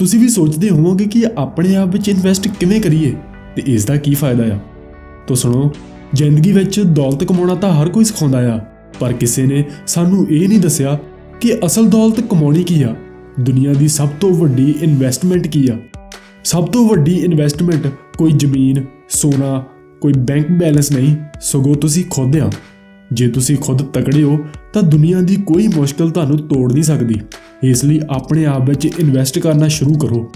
ਤੁਸੀਂ ਵੀ ਸੋਚਦੇ ਹੋਵੋਗੇ ਕਿ ਆਪਣੇ ਆਪ ਵਿੱਚ ਇਨਵੈਸਟ ਕਿਵੇਂ ਕਰੀਏ ਤੇ ਇਸ ਦਾ ਕੀ ਫਾਇਦਾ ਆ? ਤੋ ਸੁਣੋ, ਜ਼ਿੰਦਗੀ ਵਿੱਚ ਦੌਲਤ ਕਮਾਉਣਾ ਤਾਂ ਹਰ ਕੋਈ ਸਿਖਾਉਂਦਾ ਆ, ਪਰ ਕਿਸੇ ਨੇ ਸਾਨੂੰ ਇਹ ਨਹੀਂ ਦੱਸਿਆ ਕਿ ਅਸਲ ਦੌਲਤ ਕਮਾਉਣੀ ਕੀ ਆ? ਦੁਨੀਆ ਦੀ ਸਭ ਤੋਂ ਵੱਡੀ ਇਨਵੈਸਟਮੈਂਟ ਕੀ ਆ? ਸਭ ਤੋਂ ਵੱਡੀ ਇਨਵੈਸਟਮੈਂਟ ਕੋਈ ਜ਼ਮੀਨ, ਸੋਨਾ, ਕੋਈ ਬੈਂਕ ਬੈਲੈਂਸ ਨਹੀਂ, ਸਗੋਂ ਤੁਸੀਂ ਖੁਦ ਆ। ਜੇ ਤੁਸੀਂ ਖੁਦ ਤਕੜੇ ਹੋ, ਤਾਂ ਦੁਨੀਆ ਦੀ ਕੋਈ ਮੁਸ਼ਕਲ ਤੁਹਾਨੂੰ ਤੋੜ ਨਹੀਂ ਸਕਦੀ। ਇਸ ਲਈ ਆਪਣੇ ਆਪ ਵਿੱਚ ਇਨਵੈਸਟ ਕਰਨਾ ਸ਼ੁਰੂ ਕਰੋ।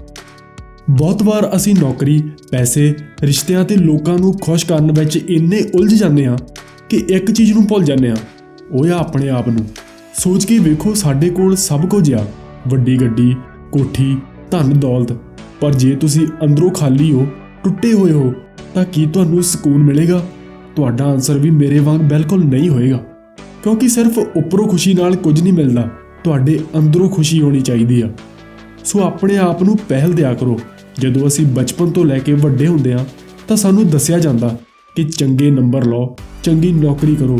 ਬਹੁਤ ਵਾਰ ਅਸੀਂ ਨੌਕਰੀ, ਪੈਸੇ, ਰਿਸ਼ਤਿਆਂ ਤੇ ਲੋਕਾਂ ਨੂੰ ਖੁਸ਼ ਕਰਨ ਵਿੱਚ ਇੰਨੇ ਉਲਝ ਜਾਂਦੇ ਹਾਂ ਕਿ ਇੱਕ ਚੀਜ਼ ਨੂੰ ਭੁੱਲ ਜਾਂਦੇ ਹਾਂ। ਉਹ ਆ ਆਪਣੇ ਆਪ ਨੂੰ। ਸੋਚ ਕੇ ਵੇਖੋ ਸਾਡੇ ਕੋਲ ਸਭ ਕੁਝ ਆ। ਵੱਡੀ ਗੱਡੀ, ਕੋਠੀ, ਧਨ ਦੌਲਤ। ਪਰ ਜੇ ਤੁਸੀਂ ਅੰਦਰੋਂ ਖਾਲੀ ਹੋ, ਟੁੱਟੇ ਹੋਏ ਹੋ, ਤਾਂ ਕੀ ਤੁਹਾਨੂੰ ਸਕੂਨ ਮਿਲੇਗਾ? ਤੁਹਾਡਾ ਆਨਸਰ ਵੀ ਮੇਰੇ ਵਾਂਗ ਬਿਲਕੁਲ ਨਹੀਂ ਹੋਏਗਾ। ਕਿਉਂਕਿ ਸਿਰਫ ਉੱਪਰੋਂ ਖੁਸ਼ੀ ਨਾਲ ਕੁਝ ਨਹੀਂ ਮਿਲਦਾ। ਤੁਹਾਡੇ ਅੰਦਰੋਂ ਖੁਸ਼ੀ ਹੋਣੀ ਚਾਹੀਦੀ ਆ। ਸੋ ਆਪਣੇ ਆਪ ਨੂੰ ਪਹਿਲ ਦਿਆ ਕਰੋ। ਜਦੋਂ ਅਸੀਂ ਬਚਪਨ ਤੋਂ ਲੈ ਕੇ ਵੱਡੇ ਹੁੰਦੇ ਆ ਤਾਂ ਸਾਨੂੰ ਦੱਸਿਆ ਜਾਂਦਾ ਕਿ ਚੰਗੇ ਨੰਬਰ ਲਓ, ਚੰਗੀ ਨੌਕਰੀ ਕਰੋ।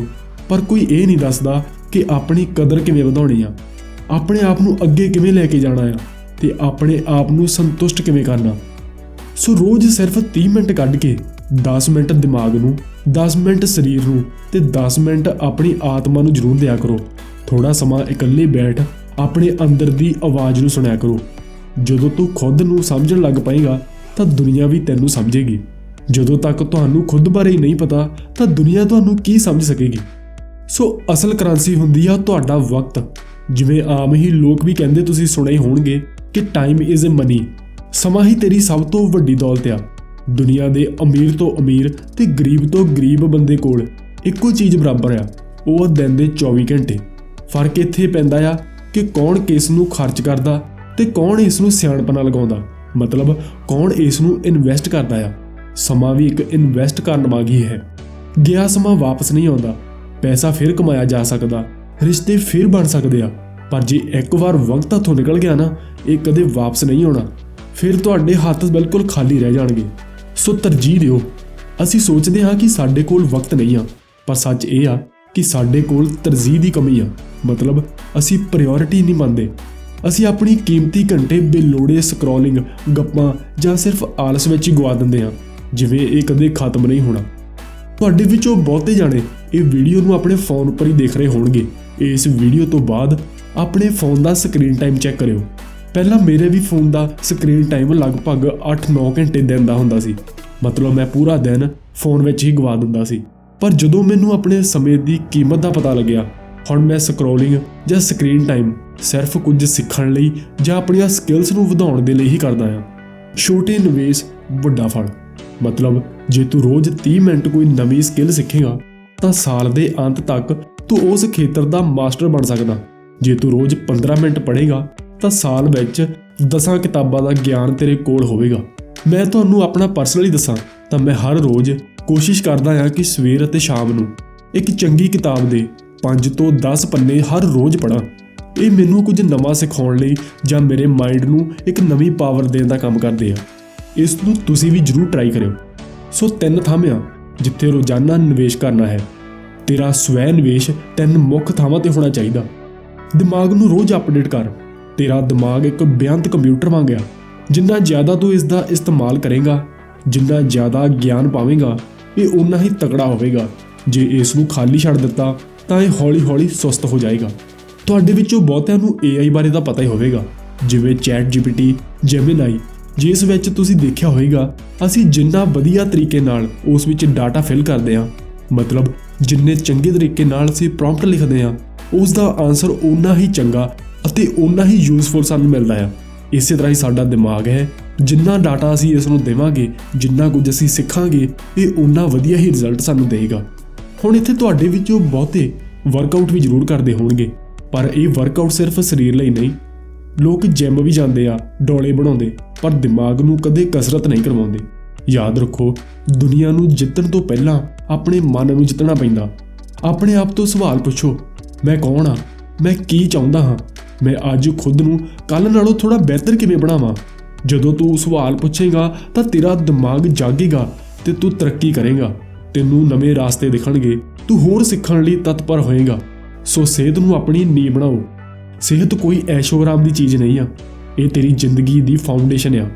ਪਰ ਕੋਈ ਇਹ ਨਹੀਂ ਦੱਸਦਾ ਕਿ ਆਪਣੀ ਕਦਰ ਕਿਵੇਂ ਵਧਾਉਣੀ ਆ। ਆਪਣੇ ਆਪ ਨੂੰ ਅੱਗੇ ਕਿਵੇਂ ਲੈ ਕੇ ਜਾਣਾ ਆ ਤੇ ਆਪਣੇ ਆਪ ਨੂੰ ਸੰਤੁਸ਼ਟ ਕਿਵੇਂ ਕਰਨਾ। ਸੋ ਰੋਜ਼ ਸਿਰਫ 30 ਮਿੰਟ ਕੱਢ ਕੇ 10 ਮਿੰਟ ਦਿਮਾਗ ਨੂੰ 10 ਮਿੰਟ ਸਰੀਰ ਨੂੰ ਤੇ 10 ਮਿੰਟ ਆਪਣੀ ਆਤਮਾ ਨੂੰ ਜ਼ਰੂਰ ਦਿਆ ਕਰੋ। ਥੋੜਾ ਸਮਾਂ ਇਕੱਲੇ ਬੈਠ ਆਪਣੇ ਅੰਦਰ ਦੀ ਆਵਾਜ਼ ਨੂੰ ਸੁਣਿਆ ਕਰੋ। ਜਦੋਂ ਤੂੰ ਖੁਦ ਨੂੰ ਸਮਝਣ ਲੱਗ ਪਏਗਾ, ਤਾਂ ਦੁਨੀਆ ਵੀ ਤੈਨੂੰ ਸਮਝੇਗੀ। ਜਦੋਂ ਤੱਕ ਤੁਹਾਨੂੰ ਖੁਦ ਬਾਰੇ ਹੀ ਨਹੀਂ ਪਤਾ, ਤਾਂ ਦੁਨੀਆ ਤੁਹਾਨੂੰ ਕੀ ਸਮਝ ਸਕੇਗੀ? ਸੋ ਅਸਲ ਕਰੰਸੀ ਹੁੰਦੀ ਆ ਤੁਹਾਡਾ ਵਕਤ। ਜਿਵੇਂ ਆਮ ਹੀ ਲੋਕ ਵੀ ਕਹਿੰਦੇ ਤੁਸੀਂ ਸੁਣੇ ਹੋਣਗੇ ਕਿ ਟਾਈਮ ਇਜ਼ ਅ ਮਨੀ ਸਮਾਂ ਹੀ ਤੇਰੀ ਸਭ ਤੋਂ ਵੱਡੀ ਦੌਲਤ ਆ। ਦੁਨੀਆ ਦੇ ਅਮੀਰ ਤੋਂ ਅਮੀਰ ਤੇ ਗਰੀਬ ਤੋਂ ਗਰੀਬ ਬੰਦੇ ਕੋਲ ਇੱਕੋ ਚੀਜ਼ ਬਰਾਬਰ ਆ, ਉਹ ਆ ਦਿਨ ਦੇ 24 ਘੰਟੇ। ਫ਼ਰਕ ਇੱਥੇ ਪੈਂਦਾ ਆ ਕਿ ਕੌਣ ਕਿਸ ਨੂੰ ਖਰਚ ਕਰਦਾ ਤੇ ਕੌਣ ਇਸ ਨੂੰ ਸਿਆਣਪਣਾ ਲਗਾਉਂਦਾ। ਮਤਲਬ ਕੌਣ ਇਸ ਨੂੰ ਇਨਵੈਸਟ ਕਰਦਾ ਆ। ਸਮਾਂ ਵੀ ਇੱਕ ਇਨਵੈਸਟ ਕਰਨ ਵਾਂਗ ਹੀ ਹੈ। ਗਿਆ ਸਮਾਂ ਵਾਪਸ ਨਹੀਂ ਆਉਂਦਾ, ਪੈਸਾ ਫਿਰ ਕਮਾਇਆ ਜਾ ਸਕਦਾ, ਰਿਸ਼ਤੇ ਫਿਰ ਬਣ ਸਕਦੇ ਆ। ਪਰ ਜੇ ਇੱਕ ਵਾਰ ਵਕਤ ਹੱਥੋਂ ਨਿਕਲ ਗਿਆ ਨਾ, ਇਹ ਕਦੇ ਵਾਪਸ ਨਹੀਂ ਆਉਣਾ। ਫਿਰ ਤੁਹਾਡੇ ਹੱਥ ਬਿਲਕੁਲ ਖਾਲੀ ਰਹਿ ਜਾਣਗੇ। ਸੋ ਤਰਜੀਹ ਦਿਓ। ਅਸੀਂ ਸੋਚਦੇ ਹਾਂ ਕਿ ਸਾਡੇ ਕੋਲ ਵਕਤ ਨਹੀਂ ਆ, ਪਰ ਸੱਚ ਇਹ ਆ ਕਿ ਸਾਡੇ ਕੋਲ ਤਰਜੀਹ ਦੀ ਕਮੀ ਆ। ਮਤਲਬ, ਅਸੀਂ ਪ੍ਰਾਇੋਰਟੀ ਨਹੀਂ ਮੰਨਦੇ। ਅਸੀਂ ਆਪਣੀ ਕੀਮਤੀ ਘੰਟੇ ਬੇਲੋੜੇ ਸਕਰੋਲਿੰਗ ਗੱਪਾਂ ਜਾਂ ਸਿਰਫ ਆਲਸ ਵਿੱਚ ਹੀ ਗਵਾ ਦਿੰਦੇ ਹਾਂ, ਜਿਵੇਂ ਇਹ ਕਦੇ ਖਤਮ ਨਹੀਂ ਹੋਣਾ। ਤੁਹਾਡੇ ਵਿੱਚੋਂ ਬਹੁਤੇ ਜਾਣੇ ਇਹ ਵੀਡੀਓ ਨੂੰ ਆਪਣੇ ਫੋਨ ਉੱਪਰ ਹੀ ਦੇਖ ਰਹੇ ਹੋਣਗੇ। ਇਸ ਵੀਡੀਓ ਤੋਂ ਬਾਅਦ ਆਪਣੇ ਫੋਨ ਦਾ ਸਕਰੀਨ ਟਾਈਮ ਚੈੱਕ ਕਰਿਓ। ਪਹਿਲਾਂ ਮੇਰੇ ਵੀ ਫੋਨ ਦਾ ਸਕਰੀਨ ਟਾਈਮ ਲਗਭਗ 8-9 ਘੰਟੇ ਦਿਨ ਦਾ ਹੁੰਦਾ ਸੀ। ਮਤਲਬ ਮੈਂ ਪੂਰਾ ਦਿਨ ਫੋਨ ਵਿੱਚ ਹੀ ਗਵਾ ਦਿੰਦਾ ਸੀ। ਪਰ ਜਦੋਂ ਮੈਨੂੰ ਆਪਣੇ ਸਮੇਂ ਦੀ ਕੀਮਤ ਦਾ ਪਤਾ ਲੱਗਿਆ, ਹੁਣ ਮੈਂ ਸਕਰੋਲਿੰਗ ਜਾਂ ਸਕਰੀਨ ਟਾਈਮ ਸਿਰਫ ਕੁਝ ਸਿੱਖਣ ਲਈ ਜਾਂ ਆਪਣੀਆਂ ਸਕਿੱਲਸ ਨੂੰ ਵਧਾਉਣ ਦੇ ਲਈ ਹੀ ਕਰਦਾ ਹਾਂ। ਛੋਟੇ ਨਿਵੇਸ਼ ਵੱਡਾ ਫਲ। ਮਤਲਬ ਜੇ ਤੂੰ ਰੋਜ਼ 30 ਮਿੰਟ ਕੋਈ ਨਵੀਂ ਸਕਿੱਲ ਸਿੱਖੇਗਾ, ਤਾਂ ਸਾਲ ਦੇ ਅੰਤ ਤੱਕ ਤੂੰ ਉਸ ਖੇਤਰ ਦਾ ਮਾਸਟਰ ਬਣ ਸਕਦਾ। ਜੇ ਤੂੰ ਰੋਜ਼ 15 ਮਿੰਟ ਪੜ੍ਹੇਗਾ ਤਾਂ ਸਾਲ ਵਿੱਚ 10 ਕਿਤਾਬਾਂ ਦਾ ਗਿਆਨ ਤੇਰੇ ਕੋਲ ਹੋਵੇਗਾ। ਮੈਂ ਤੁਹਾਨੂੰ ਆਪਣਾ ਪਰਸਨਲੀ ਦੱਸਾਂ, ਤਾਂ ਮੈਂ ਹਰ ਰੋਜ਼ ਕੋਸ਼ਿਸ਼ ਕਰਦਾ ਹਾਂ ਕਿ ਸਵੇਰ ਅਤੇ ਸ਼ਾਮ ਨੂੰ ਇੱਕ ਚੰਗੀ ਕਿਤਾਬ ਦੇ 5 ਤੋਂ 10 ਪੰਨੇ ਹਰ ਰੋਜ਼ ਪੜਾਂ ਇਹ ਮੈਨੂੰ ਕੁਝ ਨਵਾਂ ਸਿਖਾਉਣ ਲਈ ਜਾਂ ਮੇਰੇ ਮਾਈਂਡ ਨੂੰ ਇੱਕ ਨਵੀਂ ਪਾਵਰ ਦੇਣ ਦਾ ਕੰਮ ਕਰਦੇ ਆ। ਇਸ ਨੂੰ ਤੁਸੀਂ ਵੀ ਜਰੂਰ ਟਰਾਈ ਕਰਿਓ। ਸੋ ਤਿੰਨ ਥਾਵਾਂ ਜਿੱਥੇ ਰੋਜ਼ਾਨਾ ਨਿਵੇਸ਼ ਕਰਨਾ ਹੈ। ਤੇਰਾ ਸਵੈ ਨਿਵੇਸ਼ ਤਿੰਨ ਮੁੱਖ ਥਾਵਾਂ ਤੇ ਹੋਣਾ ਚਾਹੀਦਾ। ਦਿਮਾਗ ਨੂੰ ਰੋਜ਼ ਅਪਡੇਟ ਕਰ। ਤੇਰਾ ਦਿਮਾਗ ਇੱਕ ਬੇਅੰਤ ਕੰਪਿਊਟਰ ਵਾਂਗ ਆ। ਜਿੰਨਾ ਜ਼ਿਆਦਾ ਤੂੰ ਇਸ ਦਾ ਇਸਤੇਮਾਲ ਕਰੇਗਾ, ਜਿੰਨਾ ਜ਼ਿਆਦਾ ਗਿਆਨ ਪਾਵੇਂਗਾ, ਇਹ ਉਨਾ ਹੀ ਤਕੜਾ ਹੋਵੇਗਾ। ਜੇ ਇਸ ਨੂੰ ਖਾਲੀ ਛੱਡ ਦਿੱਤਾ, ਤਾਂ ਇਹ ਹੌਲੀ-ਹੌਲੀ ਸੁਸਤ ਹੋ ਜਾਏਗਾ। ਤੁਹਾਡੇ ਵਿੱਚੋਂ ਬਹੁਤਿਆਂ ਨੂੰ AI ਬਾਰੇ ਤਾਂ ਪਤਾ ਹੀ ਹੋਵੇਗਾ। ਜਿਵੇਂ ਚੈਟ GPT ਜੈਮਿਨਾਈ ਜਿਸ ਵਿੱਚ ਤੁਸੀਂ ਦੇਖਿਆ ਹੋਵੇਗਾ, ਅਸੀਂ ਜਿੰਨਾ ਵਧੀਆ ਤਰੀਕੇ ਨਾਲ ਉਸ ਵਿੱਚ ਡਾਟਾ ਫਿਲ ਕਰਦੇ ਹਾਂ, ਮਤਲਬ ਜਿੰਨੇ ਚੰਗੇ ਤਰੀਕੇ ਨਾਲ ਅਸੀਂ ਪ੍ਰੌਂਪਟ ਲਿਖਦੇ ਹਾਂ ਉਸ ਦਾ ਆਨਸਰ ਓਨਾ ਹੀ ਚੰਗਾ ਅਤੇ ਓਨਾ ਹੀ ਯੂਜ਼ਫੁਲ ਸਾਨੂੰ ਮਿਲਦਾ ਹੈ ਇਸੇ ਤਰ੍ਹਾਂ ਹੀ ਸਾਡਾ ਦਿਮਾਗ ਹੈ, ਜਿੰਨਾ ਡਾਟਾ ਅਸੀਂ ਇਸ ਨੂੰ ਦੇਵਾਂਗੇ, ਜਿੰਨਾ ਕੁਝ ਅਸੀਂ ਸਿੱਖਾਂਗੇ, ਇਹ ਓਨਾ ਵਧੀਆ ਹੀ ਰਿਜ਼ਲਟ ਸਾਨੂੰ ਦੇਵੇਗਾ। ਹੁਣ ਇੱਥੇ ਤੁਹਾਡੇ ਵਿੱਚੋਂ ਬਹੁਤੇ ਵਰਕਆਊਟ ਵੀ ਜ਼ਰੂਰ ਕਰਦੇ ਹੋਣਗੇ, ਪਰ ਇਹ ਵਰਕਆਊਟ ਸਿਰਫ ਸਰੀਰ ਲਈ ਨਹੀਂ। ਲੋਕ ਜਿਮ ਵੀ ਜਾਂਦੇ ਆ, ਡੋਲੇ ਬਣਾਉਂਦੇ, ਪਰ ਦਿਮਾਗ ਨੂੰ ਕਦੇ ਕਸਰਤ ਨਹੀਂ ਕਰਵਾਉਂਦੇ। ਯਾਦ ਰੱਖੋ, ਦੁਨੀਆ ਨੂੰ ਜਿੱਤਣ ਤੋਂ ਪਹਿਲਾਂ ਆਪਣੇ ਮਨ ਨੂੰ ਜਿੱਤਣਾ ਪੈਂਦਾ। ਆਪਣੇ ਆਪ ਤੋਂ ਸਵਾਲ ਪੁੱਛੋ, ਮੈਂ ਕੌਣ ਆ? ਮੈਂ ਕੀ ਚਾਹੁੰਦਾ ਹਾਂ? ਮੈਂ ਅੱਜ ਖੁਦ ਨੂੰ ਕੱਲ ਨਾਲੋਂ ਥੋੜਾ ਬਿਹਤਰ ਕਿਵੇਂ ਬਣਾਵਾਂ? ਜਦੋਂ ਤੂੰ ਸਵਾਲ ਪੁੱਛੇਗਾ, ਤਾਂ ਤੇਰਾ ਦਿਮਾਗ ਜਾਗੇਗਾ ਤੇ ਤੂੰ ਤਰੱਕੀ ਕਰੇਗਾ। ਤੈਨੂੰ ਨਵੇਂ ਰਾਸਤੇ ਦਿਖਣਗੇ। ਤੂੰ ਹੋਰ ਸਿੱਖਣ ਲਈ ਤਤਪਰ ਹੋਏਗਾ। ਸੋ ਸਿਹਤ ਨੂੰ ਆਪਣੀ ਨੀਂਹ ਬਣਾਓ। ਸਿਹਤ ਕੋਈ ਐਸ਼ੋਗਰਾਮ ਦੀ ਚੀਜ਼ ਨਹੀਂ ਆ। ਇਹ ਤੇਰੀ ਜ਼ਿੰਦਗੀ ਦੀ ਫਾਊਂਡੇਸ਼ਨ ਆ।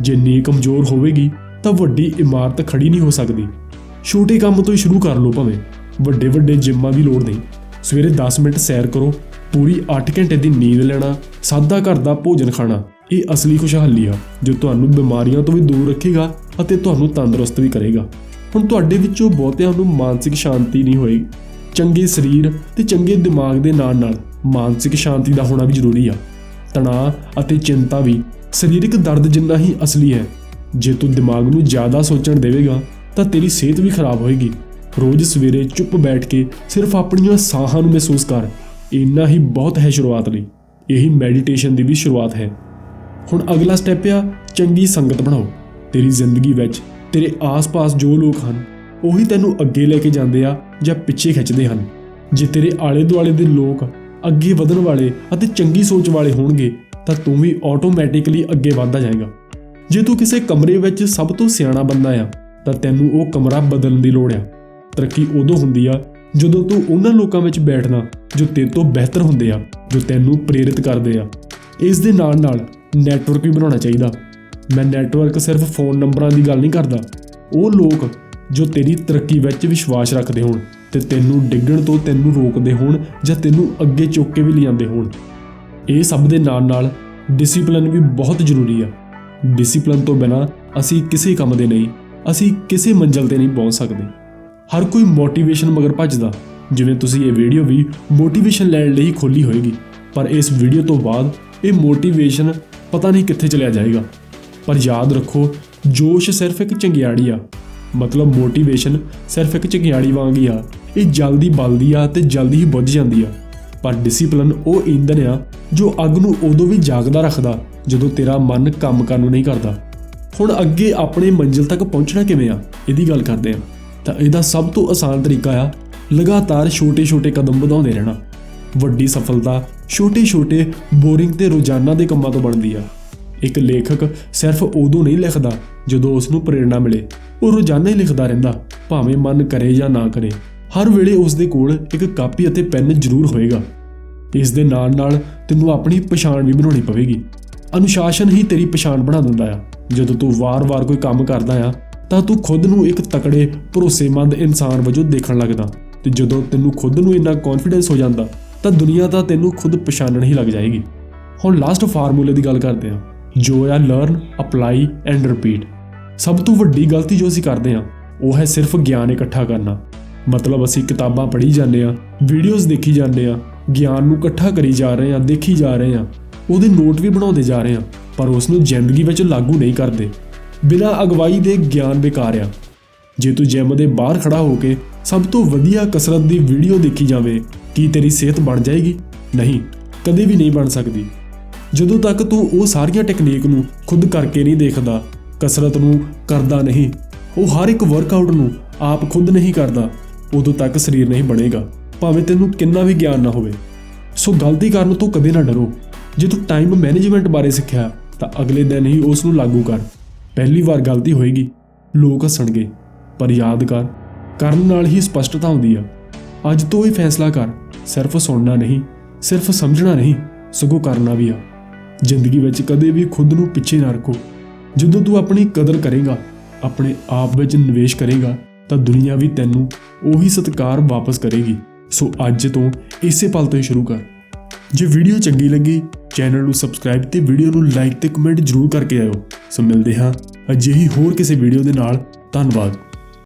ਜੇ ਨੀਂਹ ਕਮਜ਼ੋਰ ਹੋਵੇਗੀ, ਤਾਂ ਵੱਡੀ ਇਮਾਰਤ ਖੜੀ ਨਹੀਂ ਹੋ ਸਕਦੀ। ਛੋਟੇ ਕੰਮ ਤੋਂ ਹੀ ਸ਼ੁਰੂ ਕਰ ਲਓ ਭਾਵੇਂ। ਵੱਡੇ ਵੱਡੇ ਜਿੰਮਾਂ ਦੀ ਲੋੜ ਨਹੀਂ। ਸਵੇਰੇ 10 ਮਿੰਟ ਸੈਰ ਕਰੋ। ਪੂਰੀ 8 ਘੰਟੇ ਦੀ ਨੀਂਦ ਲੈਣਾ, ਸਾਦਾ ਘਰ ਦਾ ਭੋਜਨ ਖਾਣਾ, ਇਹ ਅਸਲੀ ਖੁਸ਼ਹਾਲੀ ਆ, ਜੋ ਤੁਹਾਨੂੰ ਬਿਮਾਰੀਆਂ ਤੋਂ ਵੀ ਦੂਰ ਰੱਖੇਗਾ ਅਤੇ ਤੁਹਾਨੂੰ ਤੰਦਰੁਸਤ ਵੀ ਕਰੇਗਾ। ਹੁਣ ਤੁਹਾਡੇ ਵਿੱਚੋਂ ਬਹੁਤਿਆਂ ਨੂੰ ਮਾਨਸਿਕ ਸ਼ਾਂਤੀ ਨਹੀਂ ਹੋਏਗੀ। ਚੰਗੇ ਸਰੀਰ ਤੇ ਚੰਗੇ ਦਿਮਾਗ ਦੇ ਨਾਲ ਨਾਲ ਮਾਨਸਿਕ ਸ਼ਾਂਤੀ ਦਾ ਹੋਣਾ ਵੀ ਜ਼ਰੂਰੀ ਆ। ਤਣਾਅ ਅਤੇ ਚਿੰਤਾ ਵੀ ਸਰੀਰਕ ਦਰਦ ਜਿੰਨਾ ਹੀ ਅਸਲੀ ਹੈ। ਜੇ ਤੂੰ ਦਿਮਾਗ ਨੂੰ ਜ਼ਿਆਦਾ ਸੋਚਣ ਦੇਵੇਗਾ, ਤਾਂ ਤੇਰੀ ਸਿਹਤ ਵੀ ਖਰਾਬ ਹੋਏਗੀ। ਰੋਜ਼ ਸਵੇਰੇ ਚੁੱਪ ਬੈਠ ਕੇ ਸਿਰਫ ਆਪਣੀਆਂ ਸਾਹਾਂ ਨੂੰ ਮਹਿਸੂਸ ਕਰ। ਇੰਨਾ ਹੀ ਬਹੁਤ ਹੈ ਸ਼ੁਰੂਆਤ ਲਈ। ਇਹੀ ਮੈਡੀਟੇਸ਼ਨ ਦੀ ਵੀ ਸ਼ੁਰੂਆਤ ਹੈ। ਹੁਣ ਅਗਲਾ ਸਟੈਪ ਆ, ਚੰਗੀ ਸੰਗਤ ਬਣਾਓ। ਤੇਰੀ ਜ਼ਿੰਦਗੀ ਵਿੱਚ ਤੇਰੇ ਆਸ-ਪਾਸ ਜੋ ਲੋਕ ਹਨ, ਉਹੀ ਤੈਨੂੰ ਅੱਗੇ ਲੈ ਕੇ ਜਾਂਦੇ ਆ ਜਾਂ ਪਿੱਛੇ ਖਿੱਚਦੇ ਹਨ। ਜੇ ਤੇਰੇ ਆਲੇ-ਦੁਆਲੇ ਦੇ ਲੋਕ ਅੱਗੇ ਵਧਣ ਵਾਲੇ ਅਤੇ ਚੰਗੀ ਸੋਚ ਵਾਲੇ ਹੋਣਗੇ, ਤਾਂ ਤੂੰ ਵੀ ਆਟੋਮੈਟਿਕਲੀ ਅੱਗੇ ਵਧਦਾ ਜਾਏਗਾ। ਜੇ ਤੂੰ ਕਿਸੇ ਕਮਰੇ ਵਿੱਚ ਸਭ ਤੋਂ ਸਿਆਣਾ ਬੰਦਾ ਆ, ਤਾਂ ਤੈਨੂੰ ਉਹ ਕਮਰਾ ਬਦਲਣ ਦੀ ਲੋੜ ਆ। ਤਰੱਕੀ ਉਦੋਂ ਹੁੰਦੀ ਆ ਜਦੋਂ ਤੂੰ ਉਹਨਾਂ ਲੋਕਾਂ ਵਿੱਚ ਬੈਠਣਾ ਜੋ ਤੇਰੇ ਤੋਂ ਬਿਹਤਰ ਹੁੰਦੇ ਆ, ਜੋ ਤੈਨੂੰ ਪ੍ਰੇਰਿਤ ਕਰਦੇ ਆ, ਇਸ ਦੇ ਨਾਲ ਨਾਲ ਨੈਟਵਰਕ ਵੀ ਬਣਾਉਣਾ ਚਾਹੀਦਾ। ਮੈਂ ਨੈਟਵਰਕ ਸਿਰਫ ਫੋਨ ਨੰਬਰਾਂ ਦੀ ਗੱਲ ਨਹੀਂ ਕਰਦਾ। ਉਹ ਲੋਕ ਜੋ ਤੇਰੀ ਤਰੱਕੀ ਵਿੱਚ ਵਿਸ਼ਵਾਸ ਰੱਖਦੇ ਹੋਣ ਤੇ ਤੈਨੂੰ ਡਿੱਗਣ ਤੋਂ ਤੈਨੂੰ ਰੋਕਦੇ ਹੋਣ ਜਾਂ ਤੈਨੂੰ ਅੱਗੇ ਚੁੱਕ ਕੇ ਵੀ ਲਿਆਉਂਦੇ ਹੋਣ। ਇਹ ਸਭ ਦੇ ਨਾਲ ਨਾਲ ਡਿਸਪਲਿਨ ਵੀ ਬਹੁਤ ਜ਼ਰੂਰੀ ਆ। ਡਿਸਪਲਿਨ ਤੋਂ ਬਿਨਾ ਅਸੀਂ ਕਿਸੇ ਕੰਮ ਦੇ ਨਹੀਂ, ਅਸੀਂ ਕਿਸੇ ਮੰਜ਼ਲ ਤੇ ਨਹੀਂ ਪਹੁੰਚ ਸਕਦੇ। ਹਰ ਕੋਈ ਮੋਟੀਵੇਸ਼ਨ ਮਗਰ ਭੱਜਦਾ, ਜਿਵੇਂ ਤੁਸੀਂ ਇਹ ਵੀਡੀਓ ਵੀ ਮੋਟੀਵੇਸ਼ਨ ਲੈਣ ਲਈ ਖੋਲੀ ਹੋਏਗੀ। ਪਰ ਇਸ ਵੀਡੀਓ ਤੋਂ ਬਾਅਦ ਇਹ ਮੋਟੀਵੇਸ਼ਨ ਪਤਾ ਨਹੀਂ ਕਿੱਥੇ ਚਲਿਆ ਜਾਏਗਾ। ਪਰ ਯਾਦ ਰੱਖੋ, ਜੋਸ਼ ਸਿਰਫ ਇੱਕ ਚੰਗਿਆੜੀ ਆ। ਮਤਲਬ ਮੋਟੀਵੇਸ਼ਨ ਸਿਰਫ ਇੱਕ ਚੰਗਿਆੜੀ ਵਾਂਗ ਹੀ ਆ। ਇਹ ਜਲਦੀ ਬਲਦੀ ਆ ਤੇ ਜਲਦੀ ਹੀ ਬੁੱਝ ਜਾਂਦੀ ਆ। ਪਰ ਡਿਸਪਲਿਨ ਉਹ ਇੰਧਨ ਆ ਜੋ ਅੱਗ ਨੂੰ ਉਦੋਂ ਵੀ ਜਾਗਦਾ ਰੱਖਦਾ, ਜਦੋਂ ਤੇਰਾ ਮਨ ਕੰਮ ਕਰਨ ਨੂੰ ਨਹੀਂ ਕਰਦਾ। ਹੁਣ ਅੱਗੇ ਆਪਣੇ ਮੰਜ਼ਿਲ ਤੱਕ ਪਹੁੰਚਣਾ ਕਿਵੇਂ ਆ? ਇਹਦੀ ਗੱਲ ਕਰਦੇ ਆ। ਤਾਂ ਇਹਦਾ ਸਭ ਤੋਂ ਆਸਾਨ ਤਰੀਕਾ ਆ, ਲਗਾਤਾਰ ਛੋਟੇ-ਛੋਟੇ ਕਦਮ ਵਧਾਉਂਦੇ ਰਹਿਣਾ। ਵੱਡੀ ਸਫਲਤਾ ਛੋਟੇ-ਛੋਟੇ ਬੋਰਿੰਗ ਤੇ ਰੋਜ਼ਾਨਾ ਦੇ ਕੰਮਾਂ ਤੋਂ ਬਣਦੀ ਆ। ਇੱਕ ਲੇਖਕ ਸਿਰਫ ਉਦੋਂ ਨਹੀਂ ਲਿਖਦਾ ਜਦੋਂ ਉਸ ਨੂੰ ਪ੍ਰੇਰਣਾ ਮਿਲੇ। ਉਹ ਰੋਜ਼ਾਨਾ ਹੀ ਲਿਖਦਾ ਰਹਿੰਦਾ, ਭਾਵੇਂ ਮਨ ਕਰੇ ਜਾਂ ਨਾ ਕਰੇ। ਹਰ ਵੇਲੇ ਉਸ ਦੇ ਕੋਲ ਇੱਕ ਕਾਪੀ ਅਤੇ ਪੈਨ ਜ਼ਰੂਰ ਹੋਏਗਾ। ਇਸ ਦੇ ਨਾਲ ਨਾਲ ਤੈਨੂੰ ਆਪਣੀ ਪਛਾਣ ਵੀ ਬਣਾਉਣੀ ਪਵੇਗੀ। ਅਨੁਸ਼ਾਸਨ ਹੀ ਤੇਰੀ ਪਛਾਣ ਬਣਾ ਦਿੰਦਾ ਆ। ਜਦੋਂ ਤੂੰ ਵਾਰ-ਵਾਰ ਕੋਈ ਕੰਮ ਕਰਦਾ ਆ ਤਾਂ ਤੂੰ ਖੁਦ ਨੂੰ ਇੱਕ ਤਕੜੇ, ਭਰੋਸੇਮੰਦ ਇਨਸਾਨ ਵਜੋਂ ਦੇਖਣ ਲੱਗਦਾ। ਤੇ ਜਦੋਂ ਤੈਨੂੰ ਖੁਦ ਨੂੰ ਇੰਨਾ ਕੌਨਫੀਡੈਂਸ ਹੋ ਜਾਂਦਾ, ਤਾਂ ਦੁਨੀਆ ਤਾਂ ਤੈਨੂੰ ਖੁਦ ਪਛਾਣਨ ਹੀ ਲੱਗ ਜਾਏਗੀ। ਹੁਣ ਲਾਸਟ ਫਾਰਮੂਲੇ ਦੀ ਗੱਲ ਕਰਦੇ ਹਾਂ। ਜੋ ਆ ਲਰਨ ਅਪਲਾਈ ਐਂਡ ਰਿਪੀਟ ਸਭ ਤੋਂ ਵੱਡੀ ਗਲਤੀ ਜੋ ਅਸੀਂ ਕਰਦੇ ਹਾਂ, ਉਹ ਹੈ ਸਿਰਫ ਗਿਆਨ ਇਕੱਠਾ ਕਰਨਾ। ਮਤਲਬ ਅਸੀਂ ਕਿਤਾਬਾਂ ਪੜ੍ਹੀ ਜਾਂਦੇ ਆ ਵੀਡੀਓਜ਼ ਦੇਖੀ ਜਾਂਦੇ ਆ ਗਿਆਨ ਨੂੰ ਇਕੱਠਾ ਕਰੀ ਜਾ ਰਹੇ ਆ ਦੇਖੀ ਜਾ ਰਹੇ ਆ ਉਹਦੇ ਨੋਟ ਵੀ ਬਣਾਉਂਦੇ ਜਾ ਰਹੇ ਆ ਪਰ ਉਸ ਨੂੰ ਜ਼ਿੰਦਗੀ ਵਿੱਚ ਲਾਗੂ ਨਹੀਂ ਕਰਦੇ। ਬਿਨਾਂ ਅਗਵਾਈ ਦੇ ਗਿਆਨ ਬੇਕਾਰ ਆ ਜੇ ਤੂੰ ਜਿਮ ਦੇ ਬਾਹਰ ਖੜਾ ਹੋ ਕੇ ਸਭ ਤੋਂ ਵਧੀਆ ਕਸਰਤ ਦੀ ਵੀਡੀਓ ਦੇਖੀ ਜਾਵੇ, ਕੀ ਤੇਰੀ ਸਿਹਤ ਬਣ ਜਾਏਗੀ? ਨਹੀਂ, ਕਦੇ ਵੀ ਨਹੀਂ ਬਣ ਸਕਦੀ। ਜਦੋਂ ਤੱਕ ਤੂੰ ਉਹ ਸਾਰੀਆਂ ਟੈਕਨੀਕ ਨੂੰ ਖੁਦ ਕਰਕੇ ਨਹੀਂ ਦੇਖਦਾ, ਕਸਰਤ ਨੂੰ ਕਰਦਾ ਨਹੀਂ, ਉਹ ਹਰ ਇੱਕ ਵਰਕਆਊਟ ਨੂੰ ਆਪ ਖੁਦ ਨਹੀਂ ਕਰਦਾ, ਉਦੋਂ ਤੱਕ ਸਰੀਰ ਨਹੀਂ ਬਣੇਗਾ, ਭਾਵੇਂ ਤੈਨੂੰ ਕਿੰਨਾ ਵੀ ਗਿਆਨ ਨਾ ਹੋਵੇ। ਸੋ ਗਲਤੀ ਕਰਨ ਤੋਂ ਕਦੇ ਨਾ ਡਰੋ। ਜੇ ਤੂੰ ਟਾਈਮ ਮੈਨੇਜਮੈਂਟ ਬਾਰੇ ਸਿੱਖਿਆ, ਤਾਂ ਅਗਲੇ ਦਿਨ ਹੀ ਉਸ ਨੂੰ ਲਾਗੂ ਕਰ। ਪਹਿਲੀ ਵਾਰ ਗਲਤੀ ਹੋਏਗੀ, ਲੋਕ ਹੱਸਣਗੇ। ਪਰ ਯਾਦ ਕਰ ਕਰਨ ਨਾਲ ਹੀ ਸਪਸ਼ਟਤਾ ਹੁੰਦੀ ਆ। ਅੱਜ ਤੋਂ ਹੀ ਫੈਸਲਾ ਕਰ, ਸਿਰਫ ਸੁਣਨਾ ਨਹੀਂ, ਸਿਰਫ ਸਮਝਣਾ ਨਹੀਂ, ਸਗੋਂ ਕਰਨਾ ਵੀ ਆ। ਜ਼ਿੰਦਗੀ ਵਿੱਚ ਕਦੇ ਵੀ ਖੁਦ ਨੂੰ ਪਿੱਛੇ ਨਾ ਰੱਖੋ। ਜਦੋਂ ਤੂੰ ਆਪਣੀ ਕਦਰ ਕਰੇਗਾ, ਆਪਣੇ ਆਪ ਵਿੱਚ ਨਿਵੇਸ਼ ਕਰੇਗਾ, ਤਾਂ ਦੁਨੀਆ ਵੀ ਤੈਨੂੰ ਉਹੀ ਸਤਿਕਾਰ ਵਾਪਸ ਕਰੇਗੀ। ਸੋ ਅੱਜ ਤੋਂ ਇਸੇ ਪਲ ਤੋਂ ਹੀ ਸ਼ੁਰੂ ਕਰ। ਜੇ ਵੀਡੀਓ ਚੰਗੀ ਲੱਗੀ ਚੈਨਲ ਨੂੰ ਸਬਸਕ੍ਰਾਈਬ ਤੇ ਵੀਡੀਓ ਨੂੰ ਲਾਈਕ ਤੇ ਕਮੈਂਟ ਜ਼ਰੂਰ ਕਰਕੇ ਆਇਓ। ਸੋ ਮਿਲਦੇ ਹਾਂ ਅਜਿਹੀ ਹੋਰ ਕਿਸੇ ਵੀਡੀਓ ਦੇ ਨਾਲ। ਧੰਨਵਾਦ।